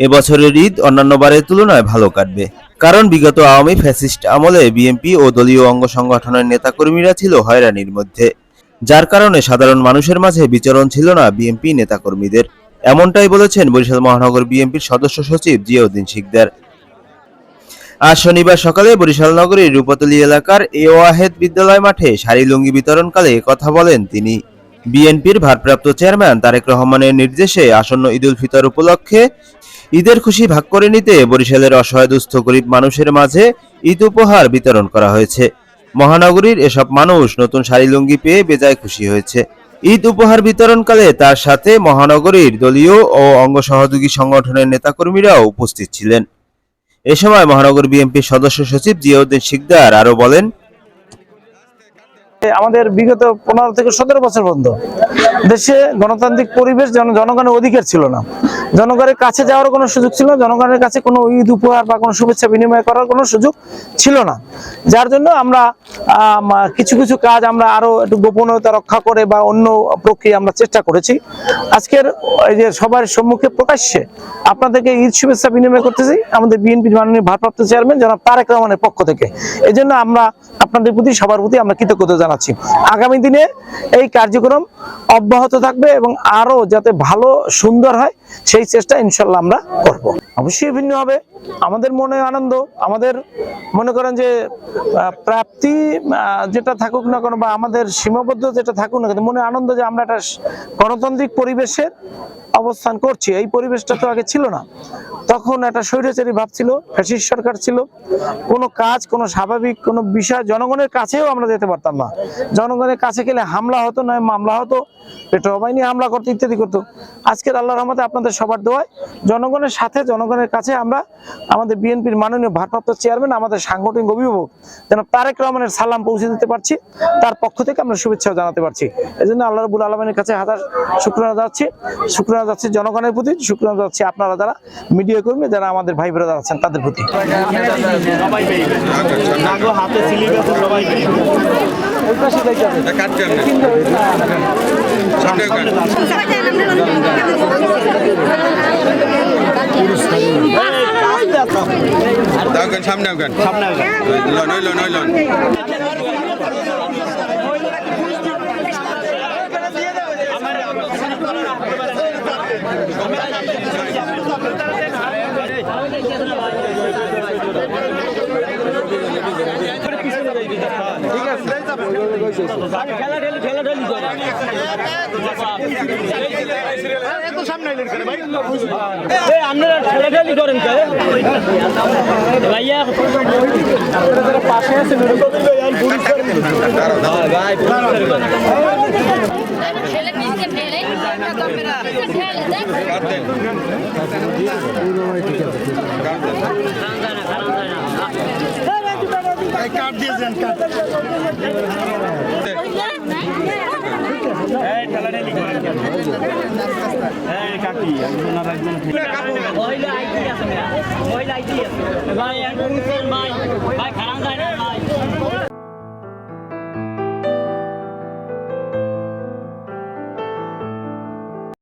এবছরের ঈদ অন্যান্য বারের তুলনায় ভালো কাটবে। কারণ বিগত আওয়ামী ফ্যাসিস্ট আমলে বিএনপি ও দলীয় অঙ্গ সংগঠনের নেতাকর্মীরা ছিল হয়রানির মধ্যে। যার কারণে সাধারণ মানুষের মাঝে বিচরণ ছিল না বিএনপি নেতাকর্মীদের। এমনটাই বলেছেন বরিশাল মহানগর বিএনপির সদস্য সচিব জিয়াউদ্দিন শিকদার। আজ শনিবার সকালে বরিশাল নগরীর রূপতলী এলাকার এ ওয়াহেদ বিদ্যালয় মাঠে শাড়ি লুঙ্গি বিতরণকালে কথা বলেন তিনি। বিএনপির ভারপ্রাপ্ত চেয়ারম্যান তারেক রহমানের নির্দেশে আসন্ন ঈদুল ফিতর উপলক্ষে ঈদের খুশি ভাগ করে নিতে বরিশালের অসহায় দুস্থ গরিব মানুষের মাঝে ঈদ উপহার বিতরণ করা হয়েছে। মহানগরীর এসব মানুষ নতুন শাড়ি লুঙ্গি পেয়ে বেজায় খুশি হয়েছে। ঈদ উপহার বিতরণকালে তার সাথে মহানগরীর দলীয় ও অঙ্গ সহযোগী সংগঠনের নেতাকর্মীরাও উপস্থিত ছিলেন। এ সময় মহানগর বিএনপির সদস্য সচিব জিয়াউদ্দিন শিকদার আরও বলেন, আমাদের বিগত পনেরো থেকে সতেরো বছর পর্যন্ত দেশে গণতান্ত্রিক পরিবেশ জন- জনগণের অধিকার ছিল না। জনগণের কাছে যাওয়ার কোনো সুযোগ ছিল না, জনগণের কাছে কোনো ঈদ, উপহার বা কোনো শুভেচ্ছা বিনিময় করার কোনো সুযোগ ছিল না। যার জন্য আমরা কিছু কিছু কাজ আমরা আরও একটু গোপনীয়তা রক্ষা করে বা অন্য প্রক্রিয়া আমরা চেষ্টা করেছি। আজকের এই যে সবার সম্মুখে প্রকাশ্যে আপনাদেরকে ঈদ শুভেচ্ছা বিনিময় করতেছি আমাদের বিএনপির মাননীয় ভারপ্রাপ্ত চেয়ারম্যান জনাব তারেক রহমানের পক্ষ থেকে। এই জন্য আমরা আপনাদের প্রতি, সবার প্রতি আমরা কৃতজ্ঞতা জানাচ্ছি। আগামী দিনে এই কার্যক্রম অব্যাহত থাকবে এবং আরও যাতে ভালো, সুন্দর হয়, সেই চেষ্টা ইনশাল্লাহ আমরা করব। অবশ্যই ভিন্ন হবে। আমাদের মনে আনন্দ, আমাদের মনে করেন যে প্রাপ্তি যেটা থাকুক না কেন বা আমাদের সীমাবদ্ধ যেটা থাকুক না কেন, মনে আনন্দ যে আমরা একটা গণতান্ত্রিক পরিবেশের অবস্থান করছি, এই পরিবেশটা তো আগে ছিল না। তখন একটা স্বৈরাচারী ভাব ছিল, ফ্যাসিস্ট সরকার ছিল। কোনো কাজ, কোনো স্বাভাবিক, কোনো বিষয় জনগণের কাছেও আমরা যেতে পারতাম না। জনগণের কাছে গেলে হামলা হতো, নয় মামলা হতো, পেট্রোল বাহিনী হামলা করতো, ইত্যাদি করতো। আজকের আল্লাহ রহমতে আপনাদের সবার দোয়ায় জনগণের সাথে, জনগণের কাছে আমরা আমাদের বিএনপির মাননীয় ভারপ্রাপ্ত চেয়ারম্যান, আমাদের সাংগঠনিক অভিভাবক, যেন তারেক রহমানের সালাম পৌঁছে দিতে পারছি, তার পক্ষ থেকে আমরা শুভেচ্ছাও জানাতে পারছি। এই জন্য আল্লাহ রবুল আলমের কাছে হাজার শুক্রানা যাচ্ছি শুক্রানা যাচ্ছি জনগণের প্রতি শুক্রানা যাচ্ছি আপনারা যারা মিডিয়া কর্মী যারা আমাদের ভাই বোনেরা আছেন তাদের প্রতি। সামনে আগান সামনে লন ওই লন ওই লন Thank you. আপনারা ঠেলাঠেলি করেন ভাইয়া পাশে আছে ঠেলে নিচে ফেলে ঠেলে দেখ কাট। ভাই ভাই। ভাই খারাপ যায় না?